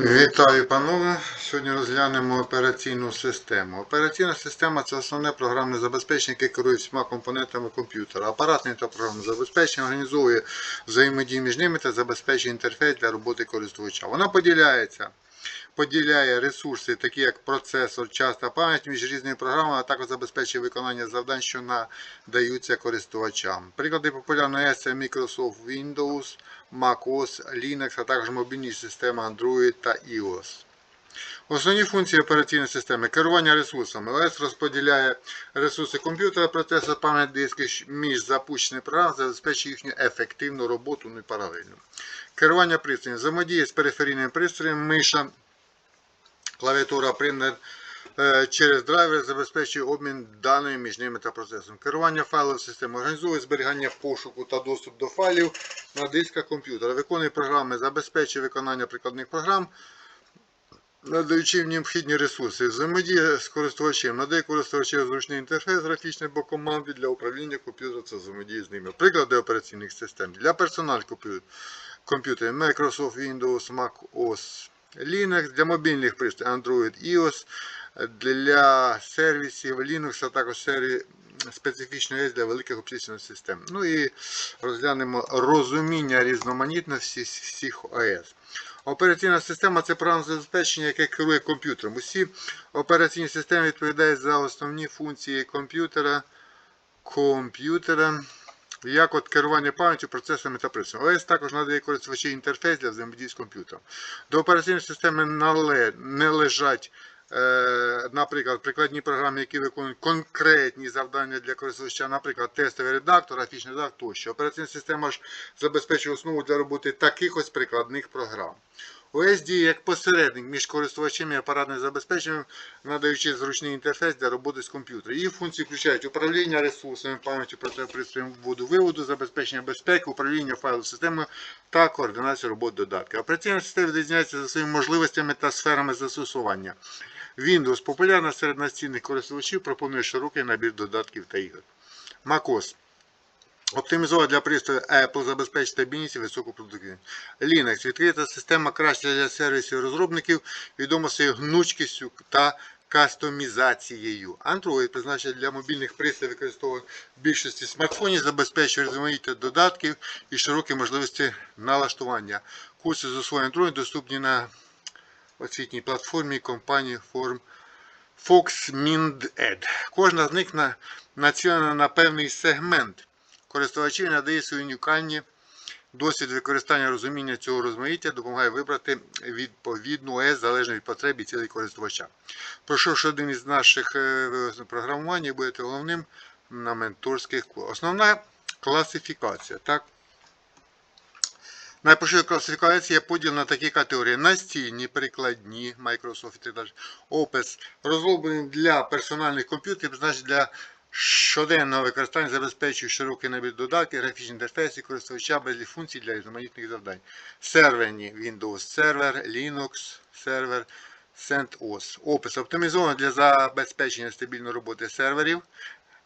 Вітаю, панове. Сьогодні розглянемо операційну систему. Операційна система це основне програмне забезпечення, яке керує всіма компонентами комп'ютера. Апаратне та програмне забезпечення організовує взаємодію між ними та забезпечує інтерфейс для роботи користувача. Вона поділяється. Поділяє ресурси, такі як процесор, час та пам'ять між різними програмами, а також забезпечує виконання завдань, що надаються користувачам. Приклади популярної це Microsoft Windows, macOS, Linux, а також мобільні системи Android та iOS. Основні функції операційної системи керування ресурсами. ОС розподіляє ресурси комп'ютера, процесор, пам'ять диски між запущеними програмами, забезпечує їхню ефективну роботу ну і паралельно. Керування пристроєм. Взаємодія з периферійним пристроєм, миша, клавіатура, принтер е, через драйвер забезпечує обмін даними між ними та процесом. Керування файлової системи організовує зберігання пошуку та доступ до файлів на дисках комп'ютера. Виконує програми, забезпечує виконання прикладних програм, надаючи їм необхідні ресурси. Взаємодія з користувачем. Надає користувачеві зручний інтерфейс графічний або команди для управління комп'ютером та взаємодії з ними. Приклади операційних систем. Для персональних комп'ю- комп'ютерів Microsoft Windows, Mac OS, Linux, для мобільних пристроїв Android, iOS, для сервісів Linux, а також серії специфічно є для великих операційних систем. Ну і розглянемо розуміння різноманітності всіх ОС. Операційна система це програмне забезпечення, яке керує комп'ютером. Усі операційні системи відповідають за основні функції комп'ютера, комп'ютера, як от керування пам'яттю, процесами та пристроями. ОС також надає користувачі інтерфейс для взаємодії з комп'ютером. До операційної системи не лежать, наприклад, прикладні програми, які виконують конкретні завдання для користувача, наприклад, тестовий редактор, графічний редактор тощо. Операційна система ж забезпечує основу для роботи таких ось прикладних програм. ОС як посередник між користувачем і апаратним забезпеченням, надаючи зручний інтерфейс для роботи з комп'ютера. Її функції включають управління ресурсами, пам'яттю, пристроєм вводу виводу, забезпечення безпеки, управління файловою системою та координацію роботи додатків. Операційна система відрізняється за своїми можливостями та сферами застосування. Windows популярна серед настільних користувачів, пропонує широкий набір додатків та ігор. MacOS Оптимізована для пристрою Apple забезпечить стабільність і високу продуктивність. Linux відкрита система краща для сервісів розробників, відома своєю гнучкістю та кастомізацією. Android призначений для мобільних пристроїв, використовує в більшості смартфонів, забезпечує різноманіття додатків і широкі можливості налаштування. Курси з освоєння Android доступні на освітній платформі компанії Form FoxMindEd. Кожна з них націлена на певний сегмент користувачів надає свої унікальні досвід використання розуміння цього розмаїття, допомагає вибрати відповідну ОС залежно від потреб і цілей користувача. Пройшовши один із наших е, програмувань, будете головним на менторських курсах. Основна класифікація. Так? Найпоширена класифікація є поділ на такі категорії: настільні, прикладні, Microsoft і так далі. Опис розроблені для персональних комп'ютерів, призначені для щоденного використання, забезпечує широкий набір додатків, графічні інтерфейси користувача без функцій для різноманітних завдань. Серверні Windows Server, Linux Server, CentOS. Опис оптимізований для забезпечення стабільної роботи серверів.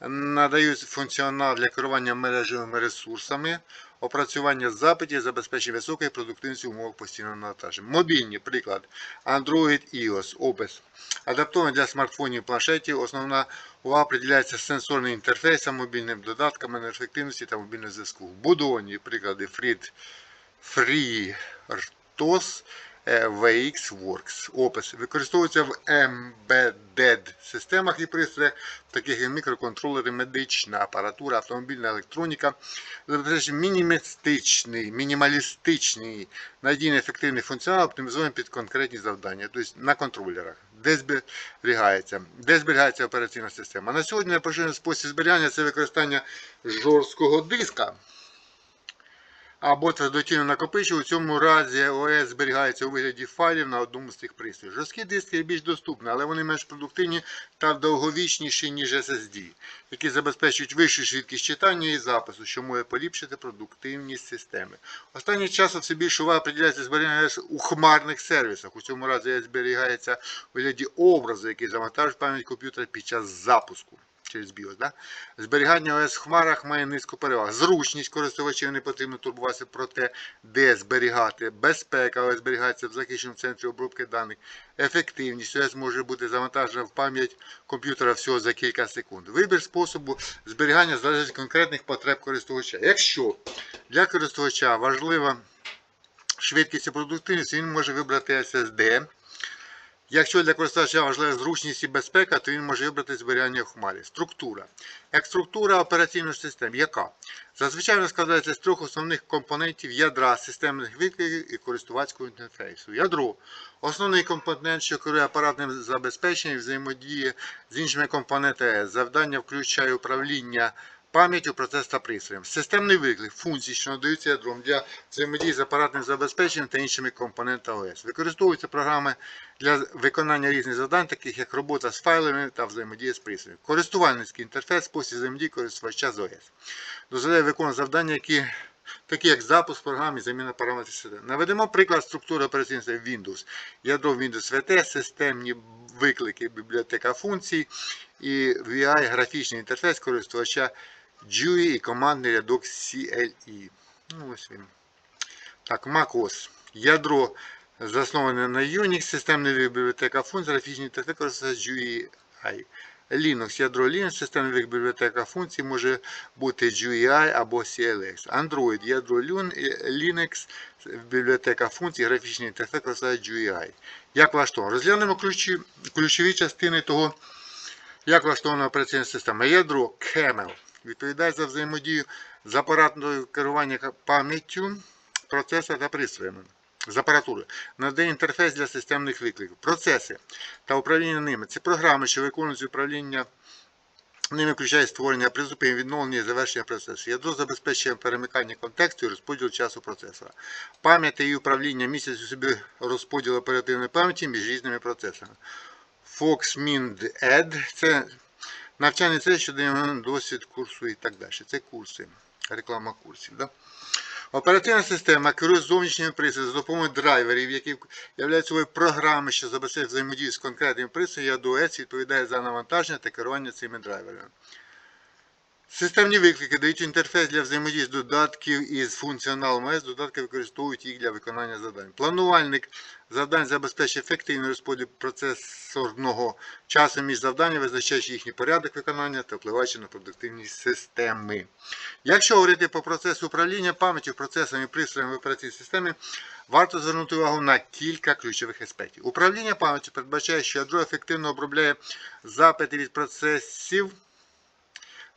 Надають функціонал для керування мережевими ресурсами, опрацювання запитів, забезпечення високої продуктивності в умовах постійного навантаження. Мобільні, приклад, Android iOS, опис. Адаптований для смартфонів і планшетів. Основна увага приділяється сенсорним інтерфейсам, мобільним додаткам, енергоефективності та мобільного зв'язку. Вбудовані приклади Free, FreeRTOS, VXWorks. Опис. Використовується в embedded системах і пристроях, таких як мікроконтролери, медична апаратура, автомобільна електроніка, забезпечує мінімалістичний, мінімалістичний, надійний ефективний функціонал, оптимізований під конкретні завдання, тобто на контролерах. Де зберігається, де зберігається операційна система. На сьогодні найпоширений спосіб зберігання це використання жорсткого диска або традиційно накопичувача. У цьому разі ОС зберігається у вигляді файлів на одному з цих пристроїв. Жорсткі диски є більш доступні, але вони менш продуктивні та довговічніші, ніж SSD, які забезпечують вищу швидкість читання і запису, що може поліпшити продуктивність системи. Останнім часом все більше уваги приділяється зберігання у хмарних сервісах. У цьому разі зберігається у вигляді образу, який завантажує в пам'ять комп'ютера під час запуску. Через BIOS. Да? Зберігання ОС в хмарах має низку переваг. Зручність користувачів не потрібно турбуватися про те, де зберігати. Безпека ОС зберігається в захищеному центрі обробки даних. Ефективність ОС може бути завантажена в пам'ять комп'ютера всього за кілька секунд. Вибір способу зберігання залежить від конкретних потреб користувача. Якщо для користувача важлива швидкість і продуктивність, він може вибрати SSD. Якщо для користувача важлива зручність і безпека, то він може вибрати зберігання хмарі. Структура. Як структура операційної системи, яка? Зазвичай складається з трьох основних компонентів ядра, системних викликів і користувацького інтерфейсу. Ядро основний компонент, що керує апаратним забезпеченням взаємодіє з іншими компонентами. Завдання включає управління пам'яттю, процес та пристроєм. Системний виклик функцій, що надаються ядром для взаємодії з апаратним забезпеченням та іншими компонентами ОС. Використовуються програми для виконання різних завдань, таких як робота з файлами та взаємодія з пристроєм. Користувальницький інтерфейс, спосіб взаємодії користувача з ОС. Дозволяє виконувати завдання, які такі як запуск програм і заміна параметрів системи. Наведемо приклад структури операційної системи Windows. Ядро Windows VT, системні виклики, бібліотека функцій і VI графічний інтерфейс користувача GUI і командний рядок CLE. Ну, ось він. Так, macOS. Ядро засноване на Unix, системна бібліотека функцій, інтерфейс користувача GUI. Linux, ядро Linux, системна бібліотека функцій може бути GUI або CLX. Android, ядро Linux, бібліотека функцій, графічний інтерфейс користувача GUI. Як влаштовано? Розглянемо ключі, ключові частини того, як влаштована операційна система. Ядро Camel відповідає за взаємодію з апаратною керування пам'яттю процеса та пристроями. З апаратури. Надає інтерфейс для системних викликів. Процеси та управління ними. Це програми, що виконують управління ними включає створення, призупинення, відновлення і завершення процесу. Ядро забезпечує перемикання контексту і розподіл часу процесора. Пам'ять її управління містять у собі розподіл оперативної пам'яті між різними процесами. FoxMind це навчальний це, щодо досвід курсу і так далі. Це курси, реклама курсів. Да? Оперативна система керує зовнішніми пристроями за допомогою драйверів, які являють собою програми, що забезпечують взаємодію з конкретним пристроєм, АДОС відповідає за навантаження та керування цими драйверами. Системні виклики дають інтерфейс для взаємодії з додатків із функціоналом ОС. Додатки використовують їх для виконання завдань. Планувальник завдань забезпечує ефективний розподіл процесорного часу між завданнями, визначаючи їхній порядок виконання та впливаючи на продуктивність системи. Якщо говорити по процесу управління пам'яттю, процесами і пристроями в операційній системі, варто звернути увагу на кілька ключових аспектів. Управління пам'яттю передбачає, що ядро ефективно обробляє запити від процесів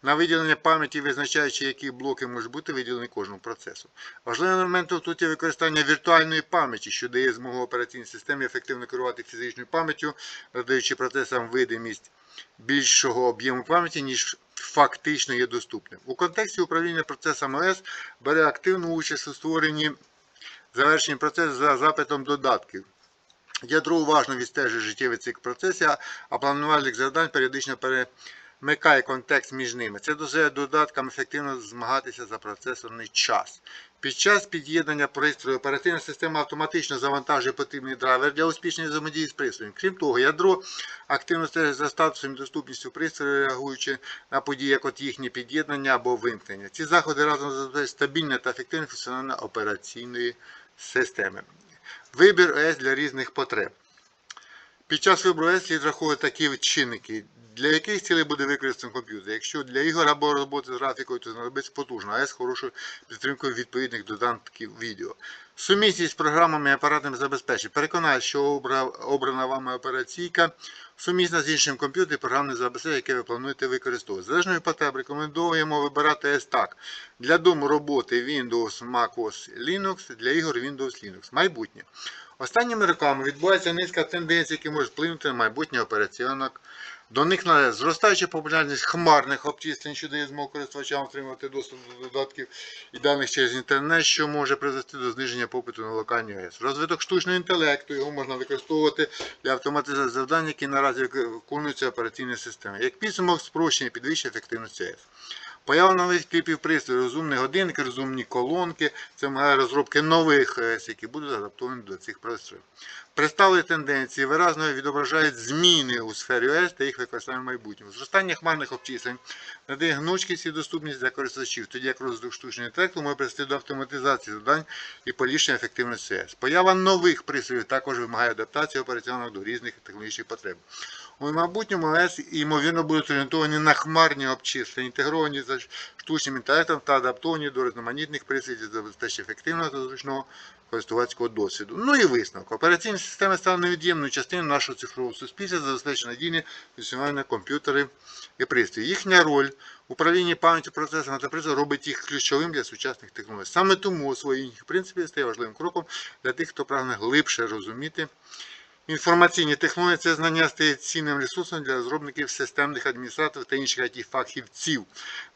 на виділення пам'яті, визначаючи, які блоки можуть бути виділені кожному процесу. Важливим моментом тут є використання віртуальної пам'яті, що дає змогу операційній системі ефективно керувати фізичною пам'яттю, надаючи процесам видимість більшого об'єму пам'яті, ніж фактично є доступним. У контексті управління процесами ОС бере активну участь у створенні завершенні процесу за запитом додатків. Ядро уважно відстежує життєвий цикл процесів, а планувальник завдань періодично перемикає контекст між ними. Це дозволяє додаткам ефективно змагатися за процесорний час. Під час під'єднання пристрою оперативна система автоматично завантажує потрібний драйвер для успішної взаємодії з пристроєм. Крім того, ядро активно стежить за статусом і доступністю пристрою, реагуючи на події, як от їхнє під'єднання або вимкнення. Ці заходи разом забезпечують стабільне та ефективне функціонування операційної системи. Вибір ОС для різних потреб. Під час вибору ОС слід враховувати такі чинники, для яких цілей буде використаний комп'ютер. Якщо для ігор або роботи з графікою, то знадобиться потужна АЕС з хорошою підтримкою відповідних додатків відео. Сумісність з програмами і апаратним забезпечень. Переконає, що обрана вами операційка сумісна з іншим комп'ютером і програмне забезпечення, яке ви плануєте використовувати. Залежно від потреб рекомендуємо вибирати АЕС так. Для дому роботи Windows, MacOS, Linux, для ігор Windows Linux. Майбутнє. Останніми роками відбувається низка тенденцій, які можуть вплинути на майбутнє операційок. До них належить зростаюча популярність хмарних обчислень, що дає змогу користувачам отримати доступ до додатків і даних через інтернет, що може призвести до зниження попиту на локальні ОС. Розвиток штучного інтелекту, його можна використовувати для автоматизації завдань, які наразі виконуються операційною системою. Як підсумок спрощення підвищення ефективності ОС. Поява нових типів пристроїв, розумні годинники, розумні колонки. Це вимагає розробки нових ОС, які будуть адаптовані до цих пристроїв. Представлені тенденції виразно відображають зміни у сфері ОС та їх використання в майбутньому. Зростання хмарних обчислень надає гнучкість і доступність для користувачів, тоді як розвиток штучного інтелекту може привести до автоматизації завдань і поліпшення ефективності ОС. Поява нових пристроїв також вимагає адаптації операційних до різних технологічних потреб. У майбутньому ОС ймовірно будуть орієнтовані на хмарні обчислення, інтегровані за штучним інтелектом та адаптовані до різноманітних пристроїв забезпечення ефективного та зручного користувацького досвіду. Ну і висновок. Операційні системи стали невід'ємною частиною нашого цифрового суспільства, забезпечення надійне функціонування комп'ютерів і пристроїв. Їхня роль в управлінні пам'яттю процесами та пристроїв робить їх ключовим для сучасних технологій. Саме тому освоєння їх принципів стає важливим кроком для тих, хто прагне глибше розуміти Інформаційні технології це знання стає цінним ресурсом для розробників системних адміністраторів та інших it фахівців,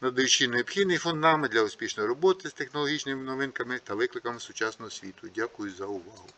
надаючи необхідний фундамент для успішної роботи з технологічними новинками та викликами сучасного світу. Дякую за увагу.